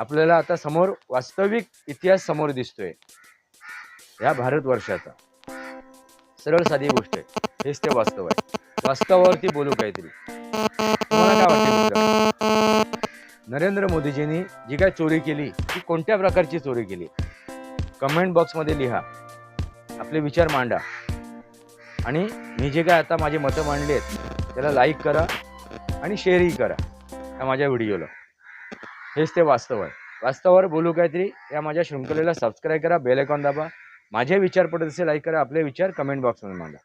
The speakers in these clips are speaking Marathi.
आपल्याला आता समोर वास्तविक इतिहास समोर दिसतोय. या भारतवर्षाचा. सरळ साधी गोष्ट आहे. हेच ते वास्तव आहे. वास्तवावरती बोलू काहीतरी. तुम्हाला काय वाटतं नरेंद्र मोदीजींनी जी काय चोरी केली ती कोणत्या प्रकारची चोरी केली? कमेंट बॉक्समध्ये लिहा. आपले विचार मांडा. आणि मी जे काय आता माझे मतं मांडले आहेत त्याला लाईक करा आणि शेअरही करा. या माझ्या व्हिडिओला हेच ते वास्तव आहे. वास्तवावर बोलू काहीतरी या माझ्या शृंखलेला सबस्क्राईब करा बेल आयकॉन दाबा. माझे विचार पडत असेल लाईक करा आपले विचार कमेंट बॉक्समध्ये मांडा.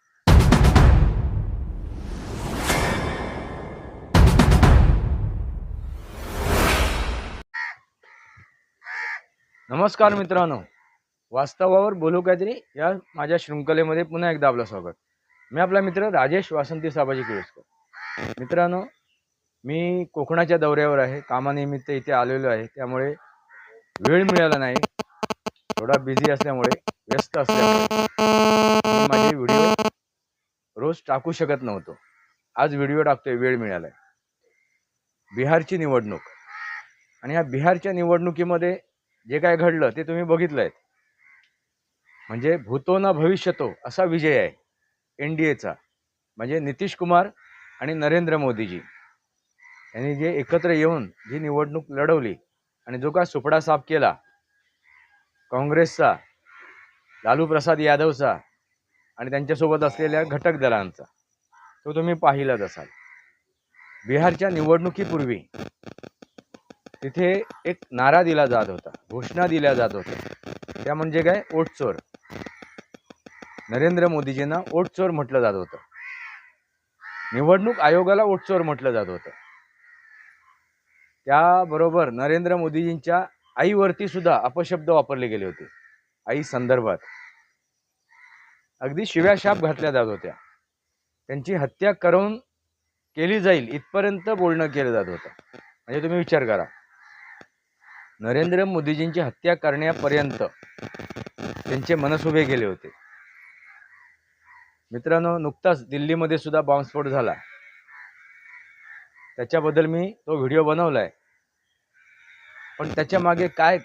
नमस्कार मित्रांनो. वास्तवावर बोलू काहीतरी या माझ्या शृंखलेमध्ये पुन्हा एकदा आपलं स्वागत. मी आपला मित्र राजेश वासंती साबाजी केळसकर मित्रांनो मी कोकणाच्या दौऱ्यावर आहे. कामानिमित्त इथे आलेलो आहे. त्यामुळे वेळ मिळाला नाही. थोडा बिझी असल्यामुळे व्यस्त असल्यामुळे मी माझे व्हिडिओ रोज टाकू शकत नव्हतो. आज व्हिडिओ टाकतोय वेळ मिळाला आहे बिहारची निवडणूक. आणि या बिहारच्या निवडणुकीमध्ये जे काय घडलं ते तुम्ही बघितलंय. म्हणजे भूतो ना भविष्यतो असा विजय आहे. एन डी एचा म्हणजे नितीश कुमार आणि नरेंद्र मोदीजी. यांनी जे एकत्र येऊन जी निवडणूक लढवली आणि जो काय सुपडा साफ केला काँग्रेसचा लालू प्रसाद यादवचा आणि त्यांच्यासोबत असलेल्या घटक दलांचा तो तुम्ही पाहिलाच असाल. बिहारच्या निवडणुकीपूर्वी तिथे एक नारा दिला जात होता घोषणा दिल्या जात होत्या. त्या म्हणजे काय? ओटचोर नरेंद्र मोदीजींना ओटचोर म्हटलं जात होतं. निवडणूक आयोगाला ओटचोर म्हटलं जात होतं. त्याबरोबर नरेंद्र मोदीजींच्या आईवरती सुद्धा अपशब्द वापरले गेले होते. आई संदर्भात. अगदी शिव्या शाप घातल्या जात होत्या. त्यांची हत्या करून केली जाईल इथपर्यंत बोलणं केलं जात होतं. म्हणजे तुम्ही विचार करा. नरेंद्र मोदीजींची हत्या करण्यापर्यंत त्यांचे मनस उभे गेले होते. मित्रांनो नुकताच दिल्लीमध्ये सुद्धा बॉम्बस्फोट झाला. त्याच्याबद्दल मी तो व्हिडिओ बनवलाय. पण त्याच्यामागे काय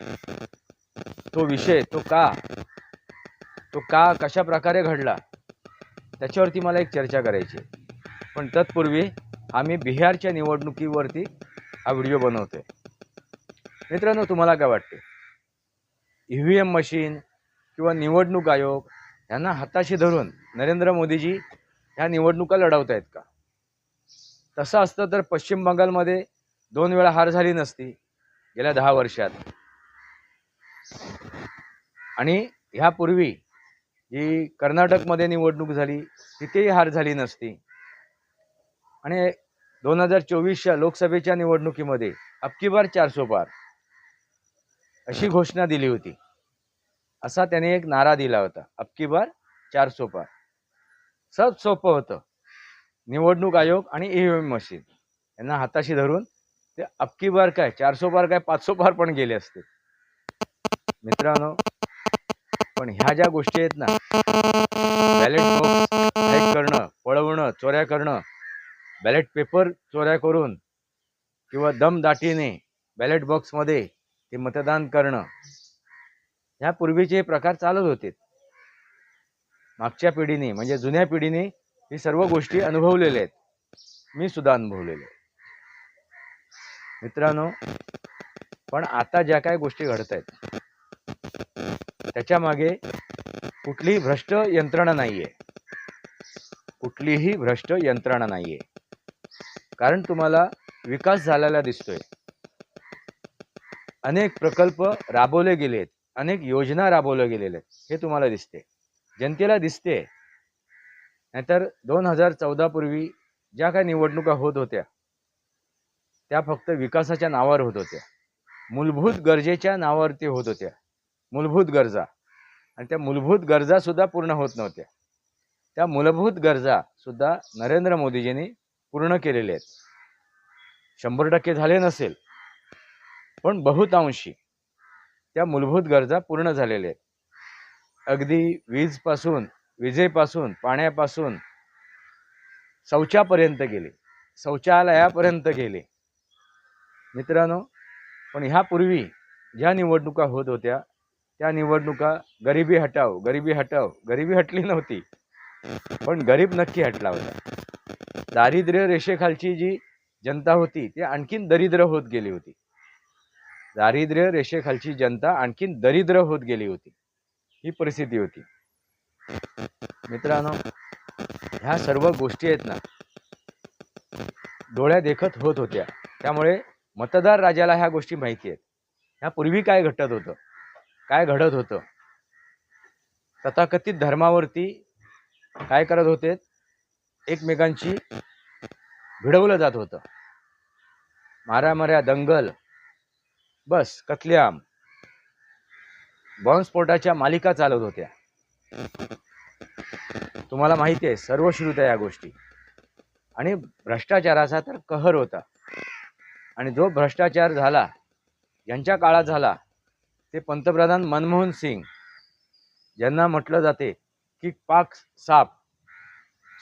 तो विषय तो का तो का कशा प्रकारे घडला त्याच्यावरती मला एक चर्चा करायची आहे. पण तत्पूर्वी आम्ही बिहारच्या निवडणुकीवरती हा व्हिडिओ बनवतोय. मित्रांनो तुम्हाला काय वाटते? ई व्ही एम मशीन किंवा निवडणूक आयोग यांना हाताशी धरून नरेंद्र मोदीजी ह्या निवडणुका लढवत आहेत का? तसं असतं तर पश्चिम बंगालमध्ये दोन वेळा हार झाली नसती गेल्या दहा वर्षात. आणि ह्यापूर्वी जी कर्नाटकमध्ये निवडणूक झाली तिथेही हार झाली नसती. आणि दोन हजार चोवीसच्या लोकसभेच्या निवडणुकीमध्ये अबकी बार चारसो पार अशी घोषणा दिली होती. असा त्याने एक नारा दिला होता अबकी बार चारसो पार. सब सोपं होतं. निवडणूक आयोग आणि ई व्ही एम मशीन. यांना हाताशी धरून ते अबकी बार काय चारसो पार काय पाचसो पार पण गेले असते मित्रांनो पण ह्या ज्या गोष्टी आहेत ना बॅलेट बॉक्स हॅक करणं पळवणं चोऱ्या करणं बॅलेट पेपर चोऱ्या करून किंवा दमदाटीने बॅलेट बॉक्समध्ये ते मतदान करणं ह्या पूर्वीचे प्रकार चालत होते. मागच्या पिढीने म्हणजे जुन्या पिढीने ही सर्व गोष्टी अनुभवलेल्या आहेत. मी सुद्धा अनुभवलेले मित्रांनो पण आता ज्या काय गोष्टी घडत आहेत त्याच्यामागे कुठलीही भ्रष्ट यंत्रणा नाहीये. कुठलीही भ्रष्ट यंत्रणा नाहीये. कारण तुम्हाला विकास झालेला दिसतोय. अनेक प्रकल्प राबवले गेलेत अनेक योजना राबवल्या गेलेल्या आहेत. हे तुम्हाला दिसते. जनतेला दिसते. नाहीतर दोन हजार चौदापूर्वी ज्या काही निवडणुका होत होत्या त्या फक्त विकासाच्या नावावर होत होत्या. मूलभूत गरजेच्या नावावरती होत होत्या. मूलभूत गरजा. आणि त्या मूलभूत गरजासुद्धा पूर्ण होत नव्हत्या. त्या मूलभूत गरजासुद्धा नरेंद्र मोदीजींनी पूर्ण केलेल्या आहेत. शंभर टक्के झाले नसेल पण बहुतांशी त्या मूलभूत गरजा पूर्ण झालेल्या आहेत. अगदी वीजपासून विजेपासून पाण्यापासून शौचापर्यंत गेले. शौचालयापर्यंत गेले. मित्रांनो पण ह्यापूर्वी ज्या निवडणुका होत होत्या त्या निवडणुका गरिबी हटाव गरिबी हटाव गरिबी हटली नव्हती पण गरीब नक्की हटला होता. दारिद्र्य रेषेखालची जी जनता होती ती आणखीन दरिद्र होत गेली होती. दारिद्र्य रेषेखालची जनता आणखीन दरिद्र होत गेली होती. ही परिस्थिती होती. मित्रांनो ह्या सर्व गोष्टी आहेत ना डोळ्या देखत होत होत्या. त्यामुळे मतदार राजाला ह्या गोष्टी माहिती आहेत. ह्या पूर्वी काय घटत होतं? काय घडत होतं? तथाकथित धर्मावरती काय करत होते? एकमेकांची भिडवलं जात होतं. मारामाऱ्या दंगल बस कतल्याम बॉम्बस्फोटाच्या मालिका चालत होत्या. तुम्हाला माहिती आहे सर्व श्रुत आहे या गोष्टी. आणि भ्रष्टाचाराचा तर कहर होता. आणि जो भ्रष्टाचार झाला यांच्या काळात झाला ते पंतप्रधान मनमोहन सिंग ज्यांना म्हटलं जाते की पाक साप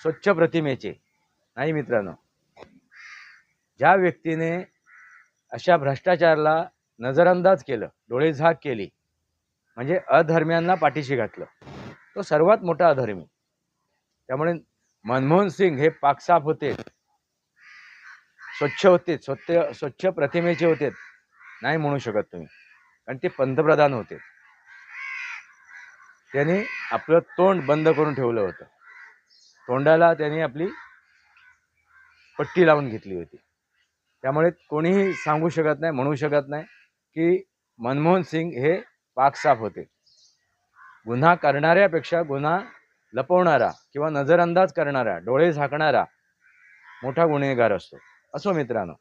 स्वच्छ प्रतिमेचे. नाही मित्रांनो ज्या व्यक्तीने अशा भ्रष्टाचाराला नजरअंदाज केलं डोळेझाक केली म्हणजे अधर्म्यांना पाठीशी घातलं तो सर्वात मोठा अधर्मी. त्यामुळे मनमोहन सिंग हे पाकसाफ होते. स्वच्छ होते. स्वच्छ स्वच्छ प्रतिमेचे होते. नाही म्हणू शकत तुम्ही. कारण ते पंतप्रधान होते. त्यांनी आपलं तोंड बंद करून ठेवलं होतं. तोंडाला त्यांनी आपली पट्टी लावून घेतली होती. त्यामुळे कोणीही सांगू शकत नाही म्हणू शकत नाही की मनमोहन सिंग हे पाकसाफ होते. गुन्हा करणाऱ्यापेक्षा गुन्हा लपवणारा किंवा नजरअंदाज करणारा डोळे झाकणारा मोठा गुन्हेगार असतो. असो मित्रांनो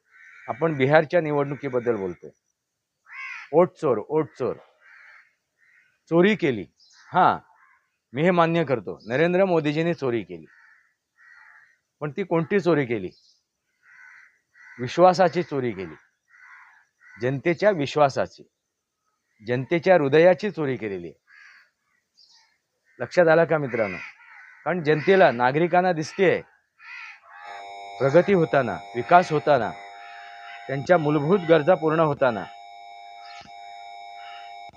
आपण बिहारच्या निवडणुकीबद्दल बोलतोय. ओट चोर ओट चोर चोरी केली. हां मी हे मान्य करतो. नरेंद्र मोदीजींनी चोरी केली. पण ती कोणती चोरी केली? विश्वासाची चोरी केली. जनतेच्या विश्वासाची. जनतेच्या हृदयाची चोरी केलेली आहे. लक्षात आलं का मित्रांनो? कारण जनतेला नागरिकांना दिसतेय. प्रगती होताना विकास होताना त्यांच्या मूलभूत गरजा पूर्ण होताना.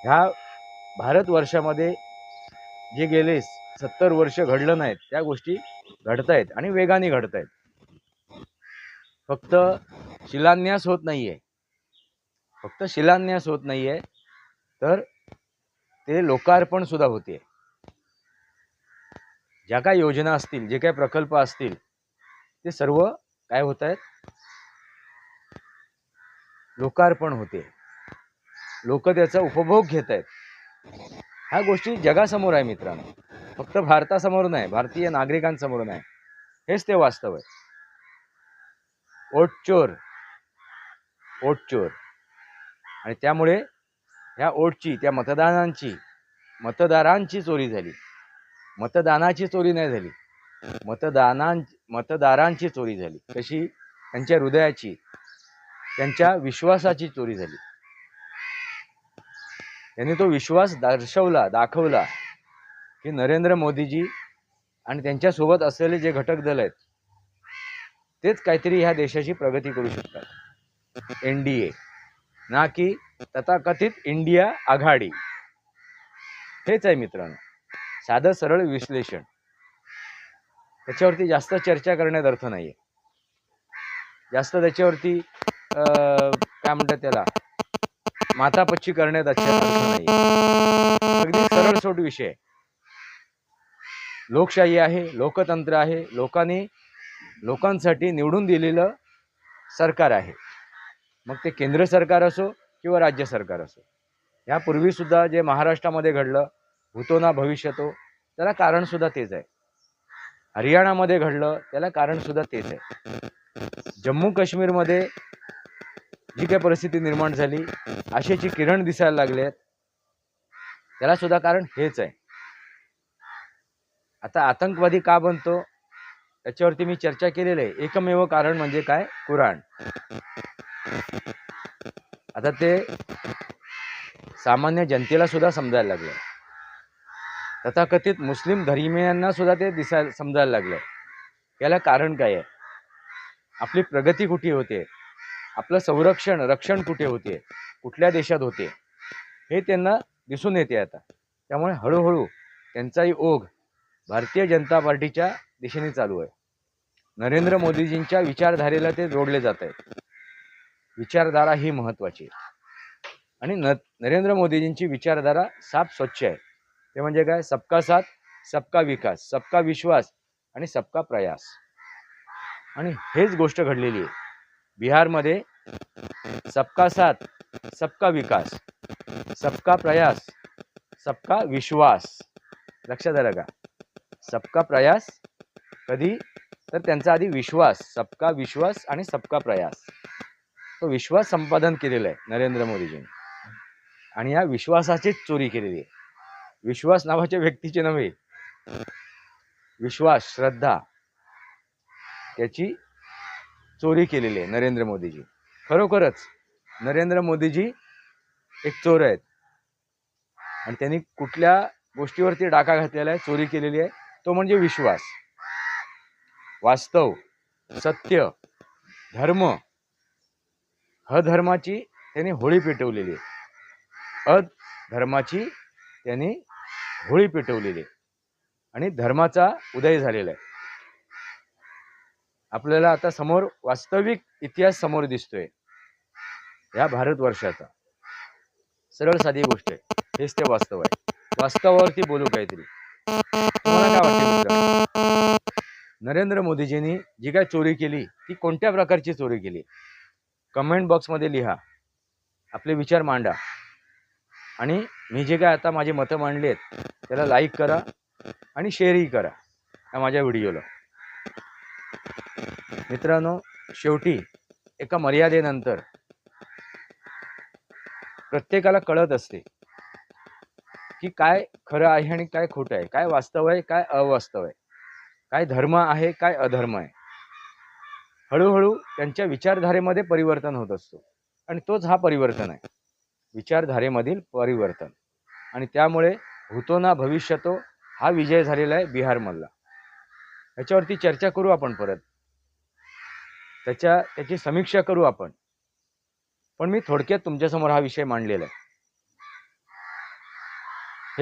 ह्या भारतवर्षामध्ये जे गेले सत्तर वर्ष घडलं नाहीत त्या गोष्टी घडत आहेत आणि वेगाने घडत आहेत फक्त शिलान्यास होत नाहीये. फक्त शिलान्यास होत नाहीये तर ते लोकार्पण सुद्धा होते ज्या काय योजना असतील जे काय प्रकल्प असतील ते सर्व काय होत आहेत? लोकार्पण होते. लोक त्याचा उपभोग घेत आहेत. ह्या गोष्टी जगासमोर आहे मित्रांनो. फक्त भारतासमोर नाही भारतीय नागरिकांसमोर नाही. हेच ते वास्तव आहे. ओटचोर. ओटचोर. आणि त्यामुळे ह्या ओटची त्या मतदानांची मतदारांची चोरी झाली. मतदानाची चोरी नाही झाली. मतदानां मतदारांची चोरी झाली. कशी? त्यांच्या हृदयाची त्यांच्या विश्वासाची चोरी झाली. त्यांनी तो विश्वास दर्शवला दाखवला की नरेंद्र मोदीजी आणि त्यांच्यासोबत असलेले जे घटक दल आहेत तेच काहीतरी ह्या देशाची प्रगती करू शकतात. N D A. ना की तथाकथित इंडिया आघाडी. हेच आहे मित्रांनो. साधं सरळ विश्लेषण. त्याच्यावरती जास्त चर्चा करण्यात अर्थ नाहीये. जास्त त्याच्यावरती अं, काय म्हणतात त्याला? मातापच्ची करण्यात अर्थ नाही अगदी सरळ सोट विषय. लोकशाही आहे लोकतंत्र आहे लोकांनी लोकांसाठी निवडून दिलेलं सरकार आहे. मग ते केंद्र सरकार असो किंवा राज्य सरकार असो. यापूर्वी सुद्धा जे महाराष्ट्रामध्ये घडलं भूतो ना भविष्यतो त्याला कारण सुद्धा तेच आहे. हरियाणामध्ये घडलं त्याला कारण सुद्धा तेच आहे. जम्मू काश्मीरमध्ये जी काही परिस्थिती निर्माण झाली आशेची किरण दिसायला लागले त्याला सुद्धा कारण हेच आहे. आता आतंकवादी का बनतो त्याच्यावरती मी चर्चा केलेली आहे. एकमेव कारण म्हणजे काय? कुराण. आता ते सामान्य जनतेला सुद्धा समजायला लागलं तथाकथित मुस्लिम धर्मियांना सुद्धा ते दिसायला समजायला लागलं. याला कारण काय आहे? आपली प्रगती कुठे होते? आपलं संरक्षण रक्षण कुठे होते? कुठल्या देशात होते? हे त्यांना दिसून येते आता. त्यामुळे हळूहळू त्यांचाही ओघ भारतीय जनता पार्टीच्या दिशेने चालू आहे. नरेंद्र मोदीजींच्या विचारधारेला ते जोडले जात आहेत. विचारधारा ही महत्त्वाची आहे. आणि न नरेंद्र मोदीजींची विचारधारा साफ स्वच्छ आहे. ते म्हणजे काय? सबका साथ सबका विकास सबका विश्वास आणि सबका प्रयास. आणि हेच गोष्ट घडलेली आहे. बिहारमध्ये सबका साथ सबका विकास सबका प्रयास सबका विश्वास. लक्षात आलं का? सबका प्रयास कधी? तर त्यांचा आधी विश्वास सबका विश्वास आणि सबका प्रयास. तो विश्वास संपादन केलेला आहे नरेंद्र मोदीजींनी. आणि या विश्वासाचीच चोरी केलेली आहे. विश्वास नावाच्या व्यक्तीचे नव्हे. विश्वास श्रद्धा त्याची चोरी केलेली आहे नरेंद्र मोदीजी. खरोखरच नरेंद्र मोदीजी एक चोर आहेत. आणि त्यांनी कुठल्या गोष्टीवरती डाका घातलेला आहे चोरी केलेली आहे तो म्हणजे विश्वास. वास्तव सत्य धर्म अधर्माची त्यांनी होळी पेटवलेली आहे. अधर्माची त्यांनी होळी पेटवलेली आहे. आणि धर्माचा उदय झालेला आहे. आपल्याला आता समोर वास्तविक इतिहास समोर दिसतोय. या भारतवर्षाचा. सरळ साधी गोष्ट आहे. हेच ते वास्तव आहे. वास्तवावरती बोलू काहीतरी. तुम्हाला काय वाटते नरेंद्र मोदीजींनी जी काय चोरी केली ती कोणत्या प्रकारची चोरी केली? कमेंट बॉक्समध्ये लिहा. आपले विचार मांडा. आणि मी जे काय आता माझी मतं मांडली आहेत त्याला लाईक करा आणि शेअरही करा या माझ्या व्हिडिओला मित्रांनो शेवटी एका मर्यादेनंतर प्रत्येकाला कळत असते की काय खरं आहे आणि काय खोटं आहे काय वास्तव आहे काय अवास्तव आहे काय धर्म आहे काय अधर्म आहे. हळूहळू त्यांच्या विचारधारेमध्ये परिवर्तन होत असतो आणि तोच हा परिवर्तन आहे. विचारधारेमधील परिवर्तन. आणि त्यामुळे होतो ना भविष्यतो हा विजय झालेला आहे बिहारमधला. याच्यावरती चर्चा करू आपण परत. त्याच्या त्याची समीक्षा करू आपण. पण मी थोडक्यात तुमच्यासमोर हा विषय मांडलेला आहे.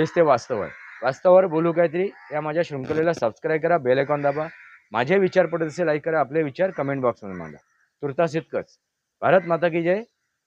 हेच ते वास्तव आहे. वास्तवावर बोलू काहीतरी या माझ्या शृंखलेला सबस्क्राईब करा बेल आयकॉन दाबा. माझे विचार पडत असेल लाईक करा. आपले विचार कमेंट बॉक्समध्ये मांडा. तुर्तास इतकंच. भारत माता की जय.